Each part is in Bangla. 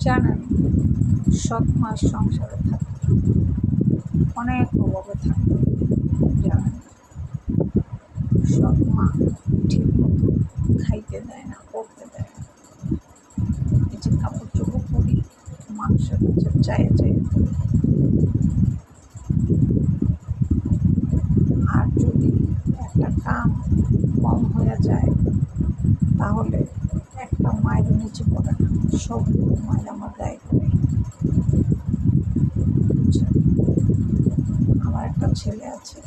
জানেন, সৎ মাস সংসারে থাকে। অনেক অভাবে থাকে, জানেন। সৎ মা ঠিক মতো খাইতে দেয় না, পড়তে দেয় না। এই যে কাপড় চোপড় পরি, মানুষের কাছে চায়ে চায়ে। আর যদি একটা কাম কম হয়ে যায়, তাহলে একটা মায়ের নিচে পড়ে সবগুলো মায়ের আমার গায়ে পড়ে। আমার একটা ছেলে আছে,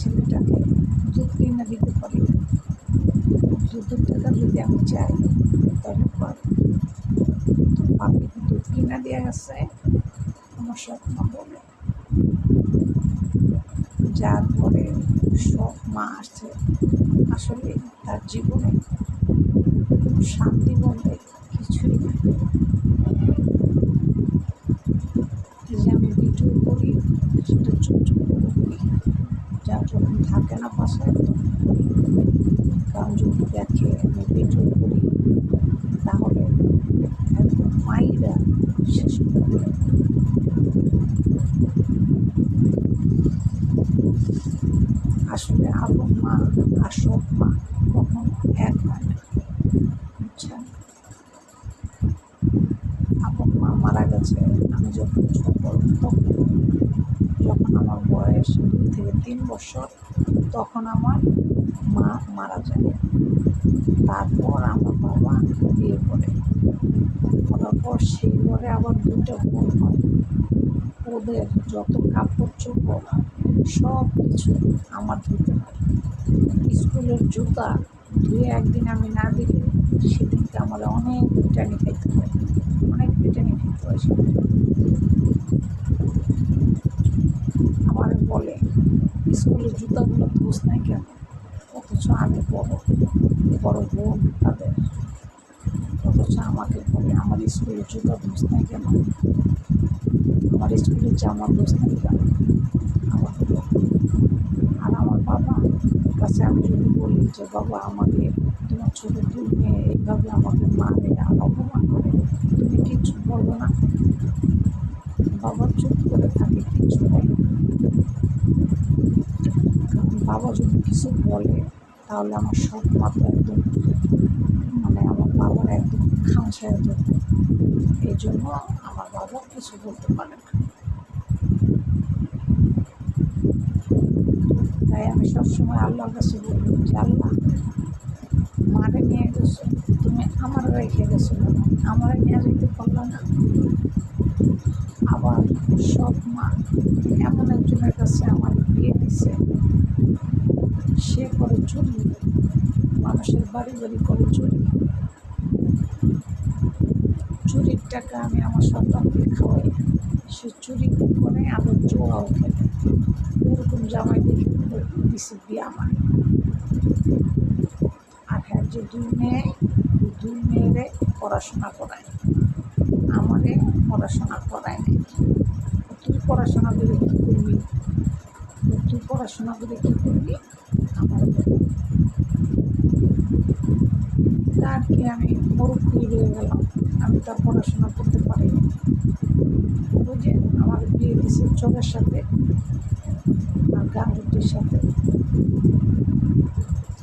ছেলেটাকে দুধ কিনে দিতে পারি। দুধের টাকা যদি আমি চাই তাহলে পারি তো পাপি কি দুধ কিনে দিয়ে গেছে আমার স্বপ্ন বলে। যার পরে সব মা আসছে, আসলে তার জীবনে শান্তি বলতে কিছুই নেই এই যে আমি ভিডিও করি সেটা চুপ চুপ করে করি যার যখন থাকে না বাসায় তখন করি কারণ যদি দেখে আমি ভিডিও করি তাহলে একদম মাইরা শেষ করে দেবে। আসলে আপন মা আর সৎ মা কখন এক হয় না বুঝছেন আপন মা মারা গেছে আমি যখন ছোট তখন যখন আমার বয়স দুই থেকে তিন বছর তখন আমার মা মারা যায়। তারপর আমার বাবা বিয়ে করে। করার পর সেই ঘরে আবার দুটো বোন হয়। ওদের যত কাপড় চোপড় সব কিছু আমার ধুতে হয়। স্কুলের জুতা ধুয়ে একদিন আমি না দিলে সেদিনকে আমার অনেক পিটানি খাইতে হয়। অনেক পিটানি খাইতে হয় সেদিন বলে স্কুলের জুতাগুলো ধুস নাই কেন? অথচ আমি বড় বড় বোন তাদের। অথচ আমাকে বলে, আমার স্কুলের জুতা ধুস নাই কেন? আমার স্কুলের জামা ধুস নাই কেন? আমাকে আর আমার বাবা কাছে আমি যদি বলি যে, বাবা, আমাকে তোমার ছোটো দুই মেয়ে, এইভাবে আমাকে মারে, আর অপমান করে, তুমি কিচ্ছু বলব না? বাবা চুপ করে থাকে, কিচ্ছু বলে না। কারণ বাবা যদি কিছু বলে, তাহলে আমার সব মাথা একদম মানে আমার বাবার একদম খামসায় যেত। এই জন্য আমার বাবা কিছু বলতে পারে না। তাই আমি সবসময় আল্লাহর কাছে বলি যে, আল্লাহ, মারে নিয়ে গেছো, তুমি আমার রেখে গেছো? আমারে নিয়ে যেতে পারল না। আবার সব মা এমন একজনের কাছে আমার বিয়ে দিছে। সে করে চুরি। মানুষের বাড়ি বাড়ি করে চুরি। চুরির টাকা আমি আমার সন্তানকে খাওয়াই। সে চুরি করে আবার জোয়াও খেলে। এরকম জামাই দেখে দিছে আমার আর হ্যাঁ যে দুই মেয়ে, দুই মেয়েরে পড়াশোনা করায়। আমারে পড়াশোনা করায় নাই। তুই পড়াশোনা করে কী করবি? তুই পড়াশোনা করে কী করবি? আমি কি আমি মরুখ হয়ে গেলাম। আমি তার পড়াশোনা করতে পারিনি। বুঝে আমার বিয়ে দিছে চোখের সাথে আর গান সাথে।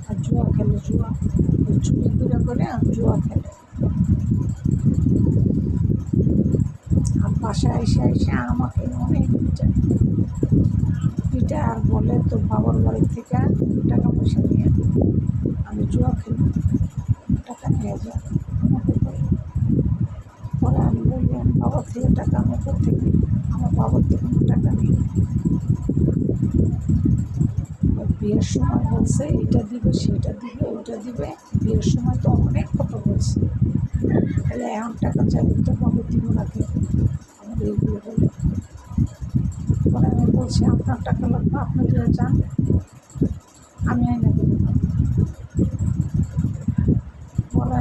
আর জুয়া খেলে জুয়া। চুরি করে করে আর জুয়া খেলে আর বাসায় এসে এসে আমাকে অনেক পিটায় পিটায় আর বলে তো বাবার বাড়ি থেকে টাকা পয়সা নিয়ে। আমি জুয়া খেলি। টাকা নিয়ে যা আমাকে বলে। পরে আমি বলি আমি বাবার থেকে টাকা আমি থেকে আমার বাবার থেকে টাকা নেই। বিয়ের সময় বলছে, এটা দিবে, সেটা দিবে ওটা দিবে। বিয়ের সময় তো অনেক কথা বলছে। তাহলে এখন টাকা চাইলে তো বাবা দিব না কে আমাদের এইগুলো বলে পরে আমি বলছি, আপনার টাকা লাগবে, আপনি দিয়ে যান। আমি আইনা দেবো।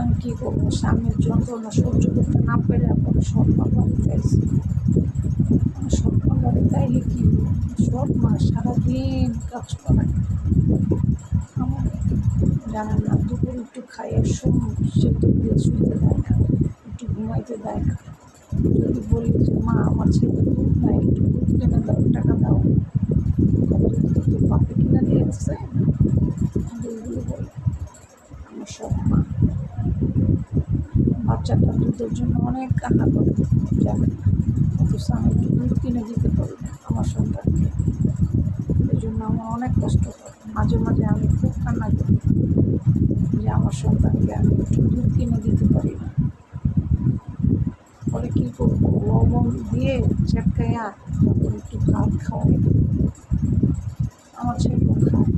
আমি কী করব? স্বামীর যন্ত্রণা সহ্য করতে না পেরে পরে সব বাড়ি গাইছি সব বাড়ি গাইলে কী? সব মা সারাদিন কাজ করে। আমার জানেন না, দুপুর একটু খাইয়ে শুন, সেদ্ধ দিয়ে শুইতে দেয় না, একটু ঘুমাইতে দেয় না। যদি বলি যে, মা, আমার ছেলে দুধ নাই, একটু দুধ কিনে দাও, টাকা দাও দুধ তো তোর বাপে কিনে দিয়ে আসছে দুধগুলো বলে আমার সব মা বাচ্চাটা জন্য অনেক কান্না করে জানে আমি একটু দুধ কিনে দিতে পারি না আমার সন্তানকে। এই জন্য আমার অনেক কষ্ট হয়। মাঝে মাঝে আমি খুব কান্না করি যে আমার সন্তানকে আমি একটু দুধ কিনে দিতে পারি না। পরে কী করব? লবণ দিয়ে চেটকাইয়া তারপর একটু ভাত খাওয়াই। আমার ছেলেও খায়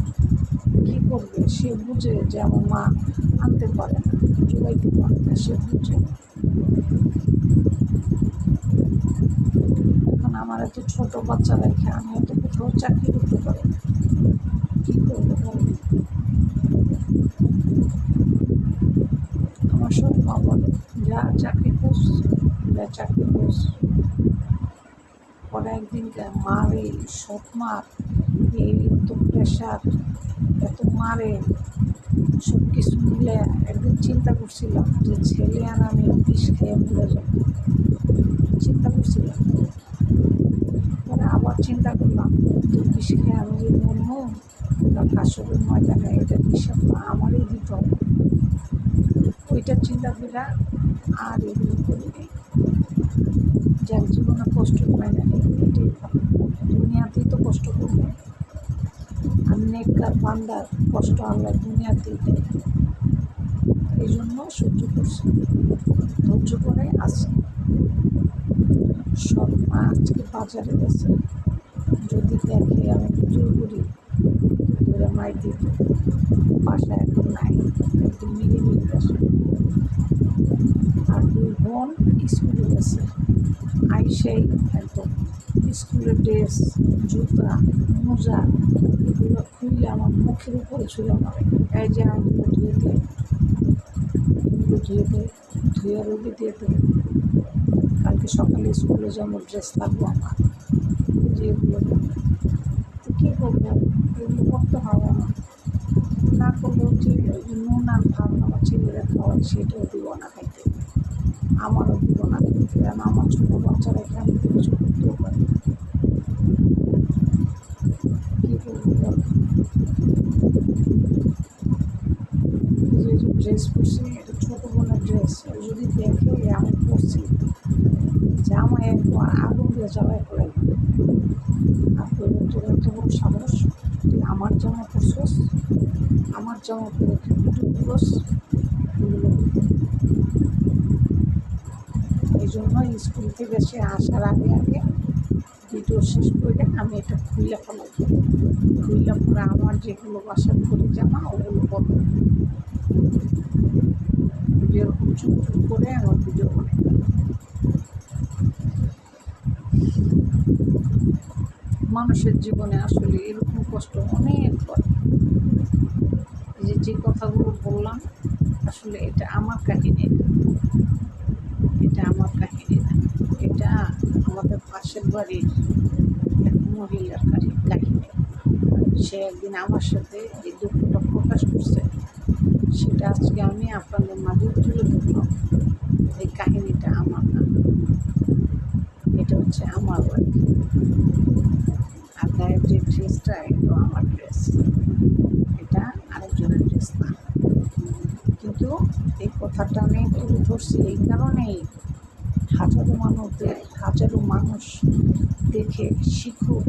কী করবে? সে বুঝে যে আমার মা আনতে পারে না। জোগাইতে পারে না। সে বুঝে এখন আমার এত ছোট বাচ্চা রেখে আমি এত কোথাও চাকরি করতে পারি। আমার সব মা বলে যা চাকরি করছ, যা চাকরি করছ। পরে একদিন মার এই সৎ মার। এই এত প্রেশার এত মারে। সব কিছু মিলে একদিন চিন্তা করছিলাম যে ছেলে আর আমি বিষ খেয়ে মরে যাব। চিন্তা করছিলাম। পরে আবার চিন্তা করলাম যে বিষ খেয়ে আমি যে মরবো তার হাসরের ময়দানে, এটা হিসাব আমারই দিত হবে। ওইটা চিন্তা করে আর এগুলো করিনি। যার জীবনে কষ্ট পায় না, এটাই দুনিয়াতেই তো কষ্ট করবে। নেককার বান্দার কষ্ট আল্লাহ দুনিয়াতেই দেয় এই জন্য সহ্য করছি ধৈর্য করে আছে। সব আজকে বাজারে গেছে। যদি দেখে আমি পুজো করি ধরে মাই দিত বাসা এখন নাই একদম মিলে গেছে আর দুই বোন স্কুলে গেছে। আইসেই একদম স্কুলের ড্রেস, জুতা, মোজা এগুলো খুললে আমার মুখের উপরে ছিল না এই যে আইগুলো ধুয়ে দে এগুলো ধুয়ে দে ধুয়ে রোদে দিয়ে দে কালকে সকালে স্কুলে যাব ড্রেস লাগবো আমার। যে এগুলো তো কী করব? এগুলো করতে হবে আমার। না করলেও যে নুন আর ভাত আমার ছেলেরা খাওয়াই সেটাও দিব না খাইতে। আমারও দিব না কারণ আমার ছোটো বাচ্চারা এখানে তো কিছু করতেও পারে না কী করব বল যে যে ড্রেস পরছি এটা ছোটো বোনের ড্রেস যদি দেখে আমি পরছি জামা একবার আগুন দিয়ে জ্বালায় করে। আর তোর এত বড় সাহস, তুই আমার জামা পরছস? আমার জামা পরে দিবস এগুলো এই জন্য স্কুল থেকে সে আসার আগে আগে ভিডিও শেষ করে আমি এটা খুলে ফেলাই খুলে পরে আমার যেগুলো বাসার করে জামা ওগুলো বন্ধ। চুপ করে আমার ভিডিও বানাই। মানুষের জীবনে আসলে এরকম কষ্ট অনেক হয়। যে যে কথাগুলো বললাম, আসলে এটা আমার কাহিনী। এটা আমার কাহিনী না। এটা আমাদের পাশের বাড়ির এক মহিলার কাহি- কাহিনী। সে একদিন আমার সাথে এই দুঃখটা প্রকাশ করছে। সেটা আজকে আমি আপনাদের মাঝে তুলে ধরলাম এই কাহিনীটা আমার না। এটা হচ্ছে আমার আর গায়ের যে ড্রেসটা এটা আমার ড্রেস এটা আরেকজনের ড্রেস না। কিন্তু এই কথাটা আমি তুলে ধরছি এই কারণেই হাজারো মানুষ দেয় হাজারো মানুষ দেখে শিখুক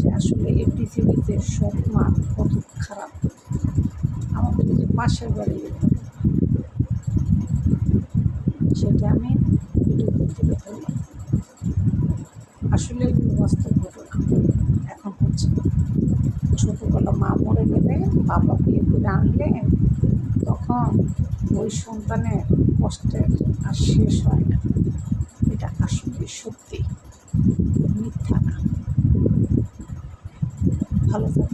যে আসলে এই পৃথিবীতে সব কত খারাপ। পাশের বাড়ি সেটা আমি আসলে বাস্তব ঘটনা। এখন হচ্ছে ছোটোবেলা মা মরে গেলে বাবা বিয়ে করে আনলে তখন ওই সন্তানের কষ্টের আর শেষ হয় না। এটা আসলে সত্যি। মিথ্যা না। ভালো থাকবে